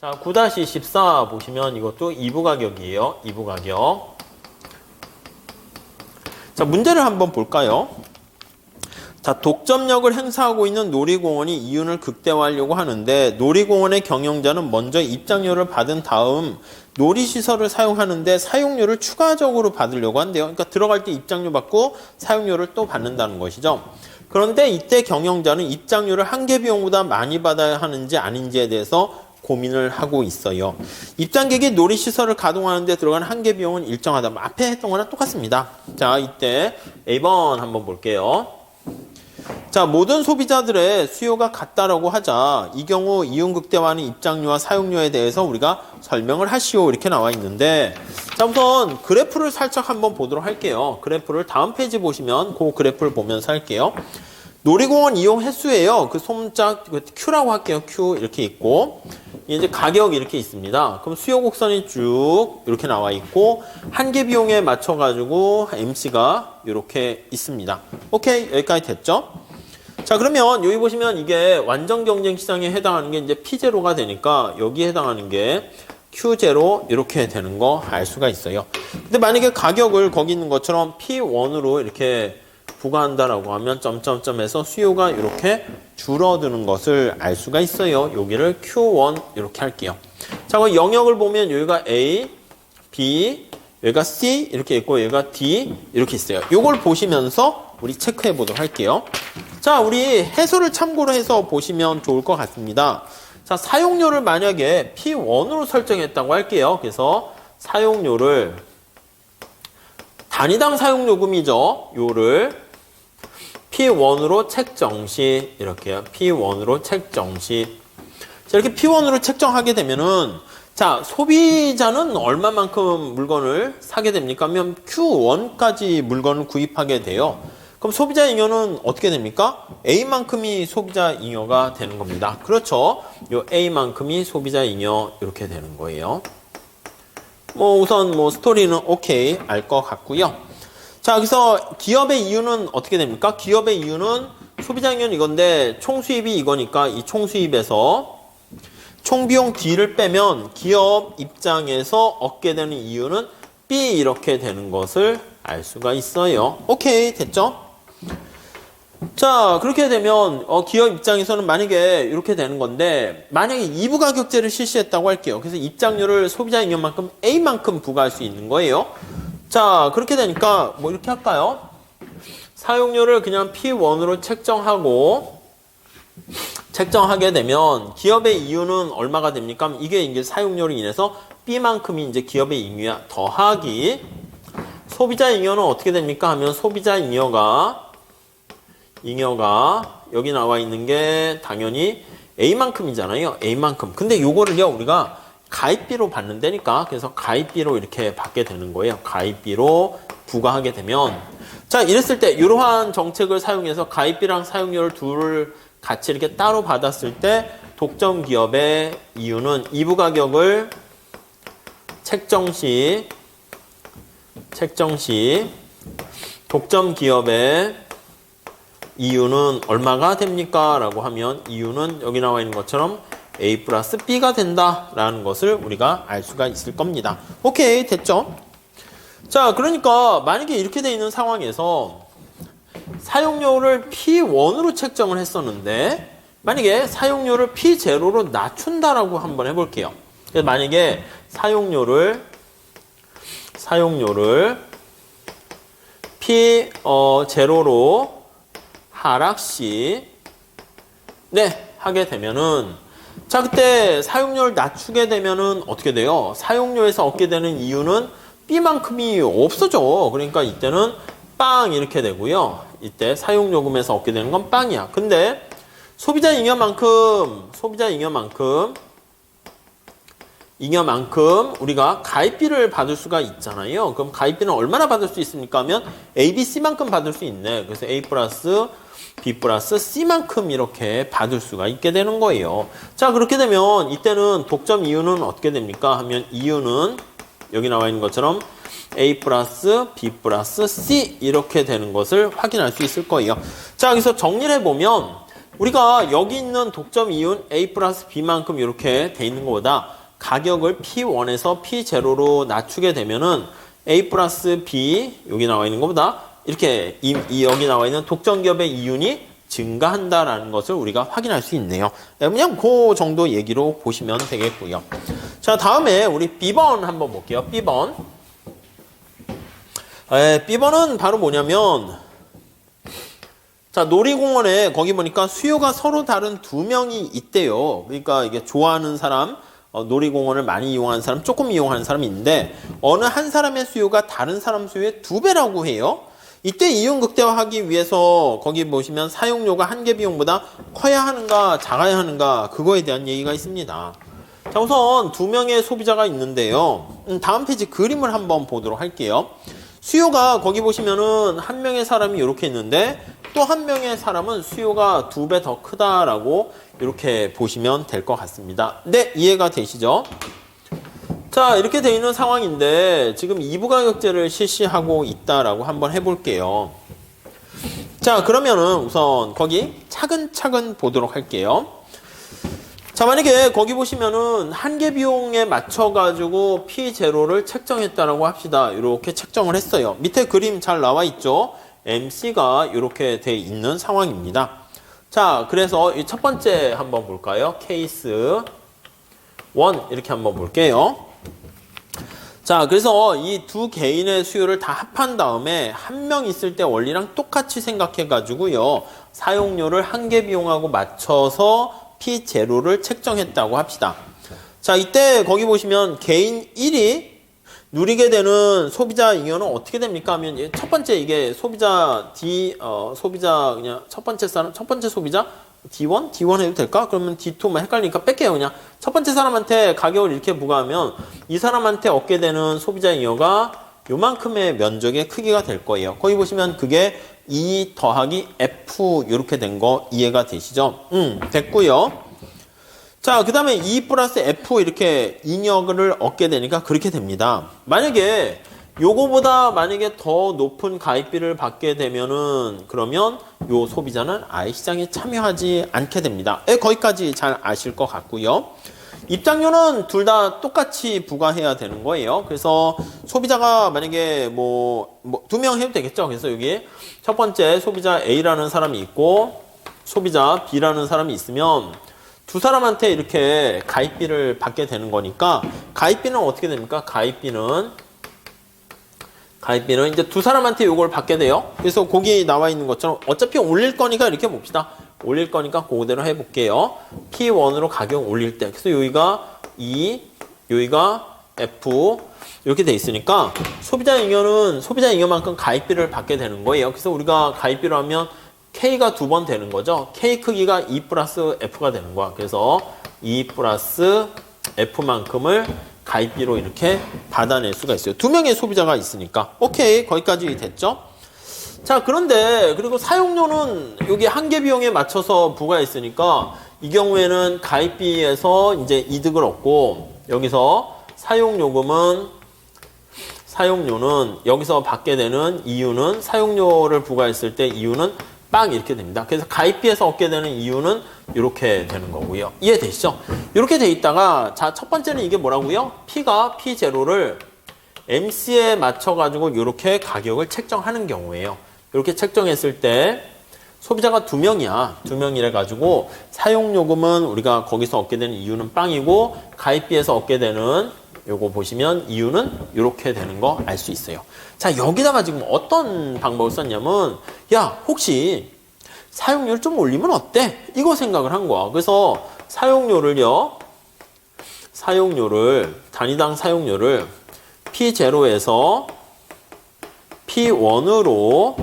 자, 9-14 보시면 이것도 2부 가격이에요. 2부 가격. 자, 문제를 한번 볼까요? 자, 독점력을 행사하고 있는 놀이공원이 이윤을 극대화하려고 하는데 놀이공원의 경영자는 먼저 입장료를 받은 다음 놀이시설을 사용하는데 사용료를 추가적으로 받으려고 한대요. 그러니까 들어갈 때 입장료 받고 사용료를 또 받는다는 것이죠. 그런데 이때 경영자는 입장료를 한 개 비용보다 많이 받아야 하는지 아닌지에 대해서 고민을 하고 있어요. 입장객이 놀이시설을 가동하는데 들어가는 한개 비용은 일정하다. 뭐 앞에 했던 거랑 똑같습니다. 자, 이때 A번 한번 볼게요. 자, 모든 소비자들의 수요가 같다라고 하자 이 경우 이윤 극대화하는 입장료와 사용료에 대해서 우리가 설명을 하시오 이렇게 나와 있는데 자, 우선 그래프를 살짝 한번 보도록 할게요. 그래프를 다음 페이지 보시면 그 그래프를 보면서 할게요. 놀이공원 이용 횟수예요. 그 소문자 그 Q라고 할게요. Q 이렇게 있고 이제 가격 이렇게 있습니다. 그럼 수요 곡선이 쭉 이렇게 나와 있고 한 개 비용에 맞춰 가지고 MC가 이렇게 있습니다. 오케이 여기까지 됐죠? 자 그러면 여기 보시면 이게 완전 경쟁 시장에 해당하는 게 이제 P0가 되니까 여기에 해당하는 게 Q0 이렇게 되는 거 알 수가 있어요. 근데 만약에 가격을 거기 있는 것처럼 P1으로 이렇게 부과한다라고 하면 점점점에서 수요가 이렇게 줄어드는 것을 알 수가 있어요. 여기를 Q1 이렇게 할게요. 자, 그럼 영역을 보면 여기가 A, B, 여기가 C 이렇게 있고 여기가 D 이렇게 있어요. 이걸 보시면서 우리 체크해 보도록 할게요. 자, 우리 해소를 참고로 해서 보시면 좋을 것 같습니다. 자, 사용료를 만약에 P1으로 설정했다고 할게요. 그래서 사용료를 단위당 사용요금이죠. 요를 P1으로 책정 시 이렇게요. P1으로 책정 시 자, 이렇게 P1으로 책정하게 되면은 자, 소비자는 얼마만큼 물건을 사게 됩니까? 하면 Q1까지 물건을 구입하게 돼요. 그럼 소비자 잉여는 어떻게 됩니까? A만큼이 소비자 잉여가 되는 겁니다. 그렇죠. 요 A만큼이 소비자 잉여 이렇게 되는 거예요. 뭐 우선 뭐 스토리는 오케이 알 것 같고요. 자, 그래서 기업의 이유는 어떻게 됩니까? 기업의 이유는 소비자 잉여는 이건데 총수입이 이거니까 이 총수입에서 총비용 D를 빼면 기업 입장에서 얻게 되는 이유는 B 이렇게 되는 것을 알 수가 있어요. 오케이 됐죠? 자 그렇게 되면 어, 기업 입장에서는 만약에 이렇게 되는 건데 만약에 2부 가격제를 실시했다고 할게요. 그래서 입장료를 소비자 잉여만큼 A만큼 부과할 수 있는 거예요. 자 그렇게 되니까 뭐 이렇게 할까요? 사용료를 그냥 P1으로 책정하고 책정하게 되면 기업의 이윤은 얼마가 됩니까? 이게 이제 사용료로 인해서 B만큼이 이제 기업의 잉여 더하기 소비자 잉여는 어떻게 됩니까? 하면 소비자 잉여가 잉여가 여기 나와 있는 게 당연히 A만큼이잖아요. A만큼. 근데 요거를요, 우리가 가입비로 받는다니까. 그래서 가입비로 이렇게 받게 되는 거예요. 가입비로 부과하게 되면. 자, 이랬을 때, 이러한 정책을 사용해서 가입비랑 사용료를 둘을 같이 이렇게 따로 받았을 때, 독점 기업의 이유는 이부 가격을 책정 시, 책정 시, 독점 기업의 이유는 얼마가 됩니까? 라고 하면 이유는 여기 나와 있는 것처럼 A 플러스 B가 된다라는 것을 우리가 알 수가 있을 겁니다. 오케이, 됐죠? 자, 그러니까 만약에 이렇게 돼 있는 상황에서 사용료를 P1으로 책정을 했었는데 만약에 사용료를 P0로 낮춘다라고 한번 해볼게요. 그래서 만약에 사용료를 사용료를 P0로 하락 시 네 하게 되면은 자 그때 사용료를 낮추게 되면은 어떻게 돼요? 사용료에서 얻게 되는 이유는 B만큼이 없어져. 그러니까 이때는 빵 이렇게 되고요. 이때 사용요금에서 얻게 되는 건 빵이야. 근데 소비자 잉여만큼 소비자 잉여만큼 잉여만큼 우리가 가입비를 받을 수가 있잖아요. 그럼 가입비는 얼마나 받을 수 있습니까? 하면 A, B, C만큼 받을 수 있네. 그래서 A 플러스 B 플러스 C만큼 이렇게 받을 수가 있게 되는 거예요. 자, 그렇게 되면 이때는 독점 이유는 어떻게 됩니까? 하면 이유는 여기 나와 있는 것처럼 A 플러스 B 플러스 C 이렇게 되는 것을 확인할 수 있을 거예요. 자, 여기서 정리를 해보면 우리가 여기 있는 독점 이윤 A 플러스 B만큼 이렇게 돼 있는 것보다 가격을 P1에서 P0로 낮추게 되면은 A 플러스 B 여기 나와 있는 것보다 이렇게 이, 이 여기 나와 있는 독점 기업의 이윤이 증가한다라는 것을 우리가 확인할 수 있네요. 네, 그냥 그 정도 얘기로 보시면 되겠고요. 자, 다음에 우리 B번 한번 볼게요. B번. 에, B번은 바로 뭐냐면 자, 놀이공원에 거기 보니까 수요가 서로 다른 두 명이 있대요. 그러니까 이게 좋아하는 사람, 어, 놀이공원을 많이 이용하는 사람, 조금 이용하는 사람이 있는데 어느 한 사람의 수요가 다른 사람 수요의 두 배라고 해요. 이때 이용 극대화하기 위해서 거기 보시면 사용료가 한 개 비용보다 커야 하는가 작아야 하는가 그거에 대한 얘기가 있습니다. 자 우선 두 명의 소비자가 있는데요. 음, 다음 페이지 그림을 한번 보도록 할게요. 수요가 거기 보시면은 한 명의 사람이 이렇게 있는데 또 한 명의 사람은 수요가 두 배 더 크다라고 이렇게 보시면 될 것 같습니다. 네, 이해가 되시죠? 자, 이렇게 되어 있는 상황인데 지금 2부 가격제를 실시하고 있다라고 한번 해볼게요. 자, 그러면은 우선 거기 차근차근 보도록 할게요. 자, 만약에 거기 보시면은 한 개 비용에 맞춰가지고 P0를 책정했다라고 합시다. 이렇게 책정을 했어요. 밑에 그림 잘 나와 있죠? MC가 이렇게 돼 있는 상황입니다. 자, 그래서 이 첫 번째 한번 볼까요? 케이스 1 이렇게 한번 볼게요. 자, 그래서 이 두 개인의 수요를 다 합한 다음에 한 명 있을 때 원리랑 똑같이 생각해 가지고요. 사용료를 한 개 비용하고 맞춰서 P0를 책정했다고 합시다. 자, 이때 거기 보시면 개인 1이 누리게 되는 소비자 잉여는 어떻게 됩니까? 하면 첫 번째 이게 소비자 D 어 소비자 그냥 첫 번째 사람 첫 번째 소비자 D1 D1 해도 될까? 그러면 D2 뭐 헷갈리니까 뺄게요 그냥 첫 번째 사람한테 가격을 이렇게 부과하면 이 사람한테 얻게 되는 소비자 잉여가 요만큼의 면적의 크기가 될 거예요. 거기 보시면 그게 2 더하기 F 이렇게 된 거 이해가 되시죠? 음 됐고요. 자, 그 다음에 2 플러스 F 이렇게 잉여를 얻게 되니까 그렇게 됩니다. 만약에 요거보다 만약에 더 높은 가입비를 받게 되면은 그러면 요 소비자는 아예 시장에 참여하지 않게 됩니다. 예, 거기까지 잘 아실 것 같고요. 입장료는 둘 다 똑같이 부과해야 되는 거예요. 그래서 소비자가 만약에 뭐, 뭐 두 명 해도 되겠죠. 그래서 여기 첫 번째 소비자 A라는 사람이 있고 소비자 B라는 사람이 있으면 두 사람한테 이렇게 가입비를 받게 되는 거니까 가입비는 어떻게 됩니까? 가입비는 가입비는 이제 두 사람한테 요걸 받게 돼요. 그래서 거기 나와 있는 것처럼 어차피 올릴 거니까 이렇게 봅시다. 올릴 거니까 그대로 해볼게요. P1으로 가격 올릴 때. 그래서 여기가 E, 여기가 F 이렇게 돼 있으니까 소비자 잉여는 소비자 잉여만큼 가입비를 받게 되는 거예요. 그래서 우리가 가입비로 하면 K가 두 번 되는 거죠. K 크기가 2 플러스 F가 되는 거야. 그래서 2 플러스 F만큼을 가입비로 이렇게 받아낼 수가 있어요. 두 명의 소비자가 있으니까. 오케이. 거기까지 됐죠? 자, 그런데, 그리고 사용료는 여기 한개 비용에 맞춰서 부과했으니까 이 경우에는 가입비에서 이제 이득을 얻고 여기서 사용요금은 사용료는 여기서 받게 되는 이유는 사용료를 부과했을 때 이유는 빵 이렇게 됩니다. 그래서 가입비에서 얻게 되는 이유는 이렇게 되는 거고요. 이해되시죠? 이렇게 돼 있다가 자 첫 번째는 이게 뭐라고요? P가 P0를 MC에 맞춰 가지고 이렇게 가격을 책정하는 경우예요. 이렇게 책정했을 때 소비자가 두 명이야. 두 명이래 가지고 사용 요금은 우리가 거기서 얻게 되는 이유는 빵이고 가입비에서 얻게 되는 요거 보시면 이유는 이렇게 되는 거 알 수 있어요. 자, 여기다가 지금 어떤 방법을 썼냐면, 야, 혹시 사용료를 좀 올리면 어때? 이거 생각을 한 거야. 그래서 사용료를요, 사용료를, 단위당 사용료를 P0에서 P1으로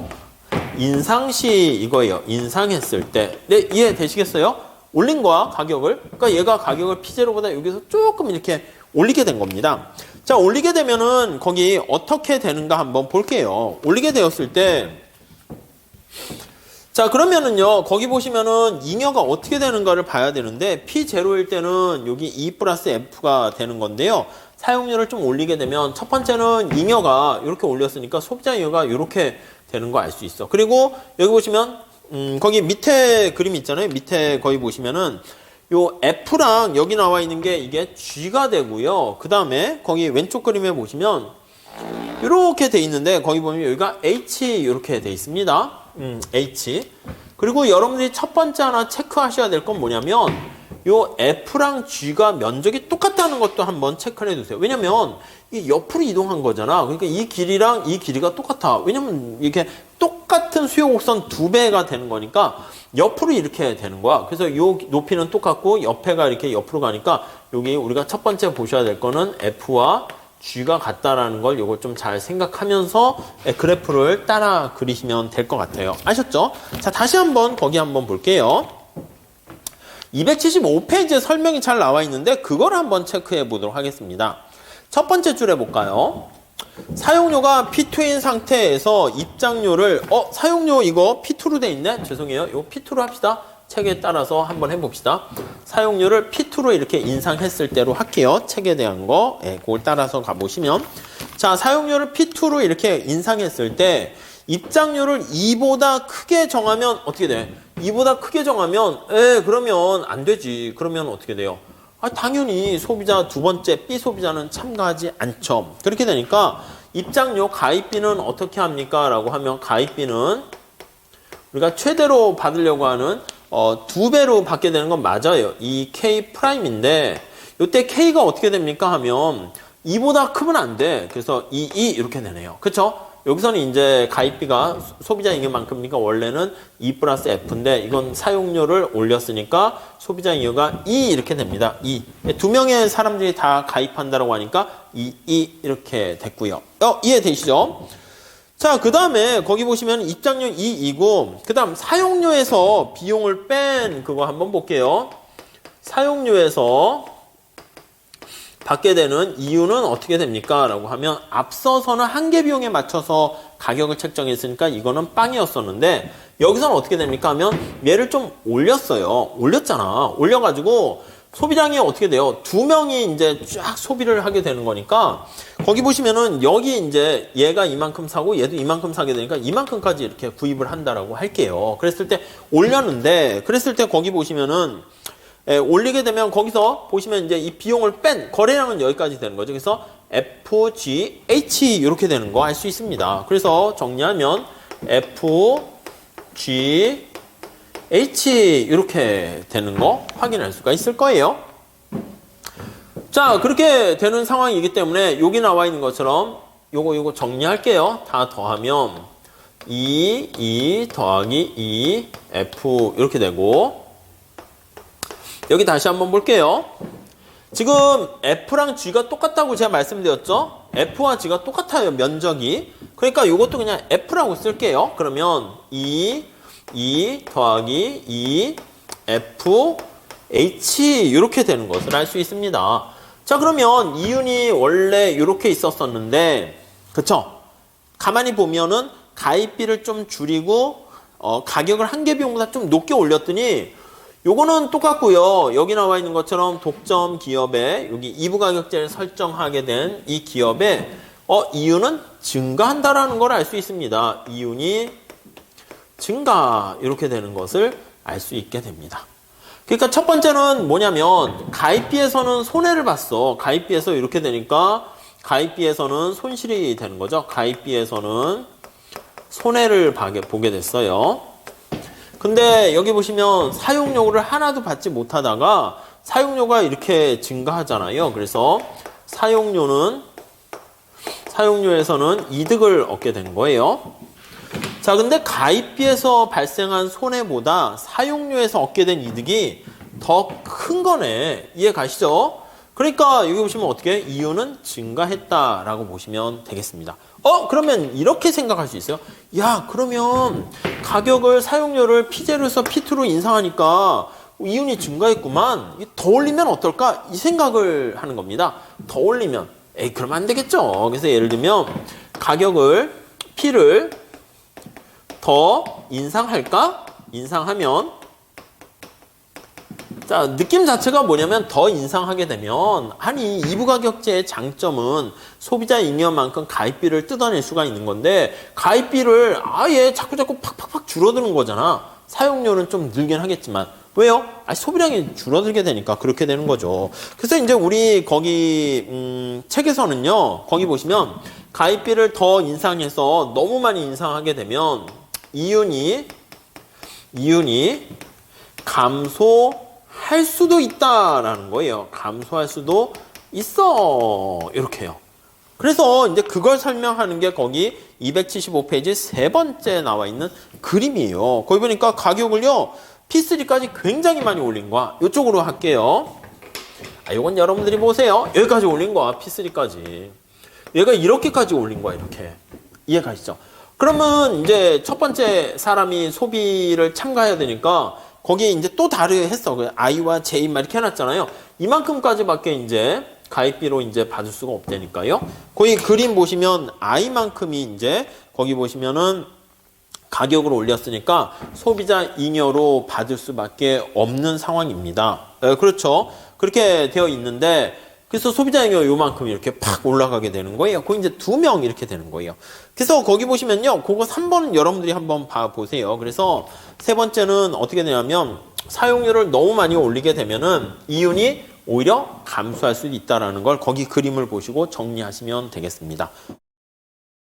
인상시 이거예요. 인상했을 때. 네, 이해되시겠어요? 올린 거야, 가격을. 그러니까 얘가 가격을 P0보다 여기서 조금 이렇게 올리게 된 겁니다. 자, 올리게 되면은 거기 어떻게 되는가 한번 볼게요. 올리게 되었을 때 자, 그러면은요, 거기 보시면은 잉여가 어떻게 되는가를 봐야 되는데, P0일 때는 여기 E 플러스 F가 되는 건데요. 사용료를 좀 올리게 되면, 첫 번째는 잉여가 이렇게 올렸으니까 소비자 잉여가 이렇게 되는 거 알 수 있어. 그리고 여기 보시면 음, 거기 밑에 그림 있잖아요. 밑에 거기 보시면은 요 F랑 여기 나와 있는 게 이게 G가 되고요. 그 다음에 거기 왼쪽 그림에 보시면 이렇게 돼 있는데 거기 보면 여기가 H 이렇게 돼 있습니다. 음, H. 그리고 여러분들이 첫 번째 하나 체크하셔야 될 건 뭐냐면 요 F랑 G가 면적이 똑같다는 것도 한번 체크를 해두세요. 왜냐면 이 옆으로 이동한 거잖아. 그러니까 이 길이랑 이 길이가 똑같아. 왜냐면 이렇게 똑같은 수요 곡선 두 배가 되는 거니까 옆으로 이렇게 되는 거야. 그래서 요 높이는 똑같고 옆에가 이렇게 옆으로 가니까 여기 우리가 첫 번째 보셔야 될 거는 F와 G가 같다라는 걸 요거 좀잘 생각하면서 그래프를 따라 그리시면 될 것 같아요. 아셨죠? 자, 다시 한번 거기 한번 볼게요. 275페이지에 설명이 잘 나와 있는데 그걸 한번 체크해 보도록 하겠습니다. 첫 번째 줄 해볼까요? 사용료가 P2인 상태에서 입장료를 어 사용료 이거 P2로 돼 있네? 죄송해요. 이거 P2로 합시다. 책에 따라서 한번 해봅시다. 사용료를 P2로 이렇게 인상했을 때로 할게요. 책에 대한 거. 예, 그걸 따라서 가보시면. 자 사용료를 P2로 이렇게 인상했을 때 입장료를 2보다 크게 정하면 어떻게 돼? 2보다 크게 정하면 에 그러면 안 되지. 그러면 어떻게 돼요? 아, 당연히 소비자 두 번째 B 소비자는 참가하지 않죠. 그렇게 되니까 입장료 가입비는 어떻게 합니까? 라고 하면 가입비는 우리가 최대로 받으려고 하는 어, 두 배로 받게 되는 건 맞아요. 이 K 프라임인데 이때 K가 어떻게 됩니까? 하면 2보다 크면 안 돼. 그래서 2, 2 이렇게 되네요. 그쵸? 여기서는 이제 가입비가 소비자 잉여만큼이니까 원래는 2 플러스 F인데 이건 사용료를 올렸으니까 소비자 잉여가 2 이렇게 됩니다. 2. 두 명의 사람들이 다 가입한다라고 하니까 2, 2 이렇게 됐고요. 어, 이해되시죠? 자, 그 다음에 거기 보시면 입장료 2이고 그 다음 사용료에서 비용을 뺀 그거 한번 볼게요. 사용료에서 받게 되는 이유는 어떻게 됩니까? 라고 하면 앞서서는 한계 비용에 맞춰서 가격을 책정했으니까 이거는 빵이었었는데 여기서는 어떻게 됩니까? 하면 얘를 좀 올렸어요. 올렸잖아. 올려가지고 소비량이 어떻게 돼요? 두 명이 이제 쫙 소비를 하게 되는 거니까 거기 보시면은 여기 이제 얘가 이만큼 사고 얘도 이만큼 사게 되니까 이만큼까지 이렇게 구입을 한다라고 할게요. 그랬을 때 올렸는데 그랬을 때 거기 보시면은 예, 올리게 되면 거기서 보시면 이제 이 비용을 뺀 거래량은 여기까지 되는 거죠. 그래서 F, G, H 이렇게 되는 거 알 수 있습니다. 그래서 정리하면 F, G, H 이렇게 되는 거 확인할 수가 있을 거예요. 자, 그렇게 되는 상황이기 때문에 여기 나와 있는 것처럼 요거 요거 정리할게요. 다 더하면 2, 2 더하기 2, F 이렇게 되고 여기 다시 한번 볼게요. 지금 F랑 G가 똑같다고 제가 말씀드렸죠? F와 G가 똑같아요, 면적이. 그러니까 이것도 그냥 F라고 쓸게요. 그러면 2, 2 더하기 2, F, H 이렇게 되는 것을 알 수 있습니다. 자, 그러면 이윤이 원래 이렇게 있었었는데, 그쵸? 가만히 보면은 가입비를 좀 줄이고, 어, 가격을 한 개 비용보다 좀 높게 올렸더니, 요거는 똑같고요. 여기 나와 있는 것처럼 독점 기업에 여기 이부 가격제를 설정하게 된 이 기업에 어 이윤은 증가한다라는 걸 알 수 있습니다. 이윤이 증가 이렇게 되는 것을 알 수 있게 됩니다. 그러니까 첫 번째는 뭐냐면 가입비에서는 손해를 봤어. 가입비에서 이렇게 되니까 가입비에서는 손실이 되는 거죠. 가입비에서는 손해를 보게 됐어요. 근데 여기 보시면 사용료를 하나도 받지 못하다가 사용료가 이렇게 증가하잖아요. 그래서 사용료는 사용료에서는 이득을 얻게 된 거예요. 자, 근데 가입비에서 발생한 손해보다 사용료에서 얻게 된 이득이 더 큰 거네. 이해 가시죠? 그러니까 여기 보시면 어떻게 이유는 증가했다라고 보시면 되겠습니다. 어 그러면 이렇게 생각할 수 있어요. 야 그러면 가격을 사용료를 P0에서 P2로 인상하니까 이윤이 증가했구만. 더 올리면 어떨까? 이 생각을 하는 겁니다. 더 올리면 에이 그러면 안 되겠죠. 그래서 예를 들면 가격을 P를 더 인상할까? 인상하면 자, 느낌 자체가 뭐냐면 더 인상하게 되면 아니 이부 가 격제의 장점은 소비자 잉여만큼 가입비를 뜯어낼 수가 있는 건데 가입비를 아예 자꾸 자꾸 팍팍팍 줄어드는 거잖아. 사용료는 좀 늘긴 하겠지만 왜요? 아, 소비량이 줄어들게 되니까 그렇게 되는 거죠. 그래서 이제 우리 거기 음, 책에서는요. 거기 보시면 가입비를 더 인상해서 너무 많이 인상하게 되면 이윤이 이윤이 감소 할 수도 있다라는 거예요. 감소할 수도 있어. 이렇게요. 그래서 이제 그걸 설명하는 게 거기 275페이지 세 번째 나와 있는 그림이에요. 거기 보니까 가격을요, P3까지 굉장히 많이 올린 거야. 이쪽으로 할게요. 아, 이건 여러분들이 보세요. 여기까지 올린 거야, P3까지. 얘가 이렇게까지 올린 거야, 이렇게. 이해가시죠? 그러면 이제 첫 번째 사람이 소비를 참가해야 되니까 거기에 이제 또 다르게 했어. 그 I와 J 막 이렇게 해놨잖아요. 이만큼까지밖에 이제 가입비로 이제 받을 수가 없다니까요. 거기 그림 보시면 I만큼이 이제 거기 보시면은 가격을 올렸으니까 소비자 잉여로 받을 수밖에 없는 상황입니다. 에, 그렇죠. 그렇게 되어 있는데 그래서 소비자 잉여 요만큼 이렇게 팍 올라가게 되는 거예요. 거기 이제 두 명 이렇게 되는 거예요. 그래서 거기 보시면요. 그거 3번 여러분들이 한번 봐 보세요. 그래서 세 번째는 어떻게 되냐면 사용료를 너무 많이 올리게 되면은 이윤이 오히려 감소할 수도 있다라는 걸 거기 그림을 보시고 정리하시면 되겠습니다.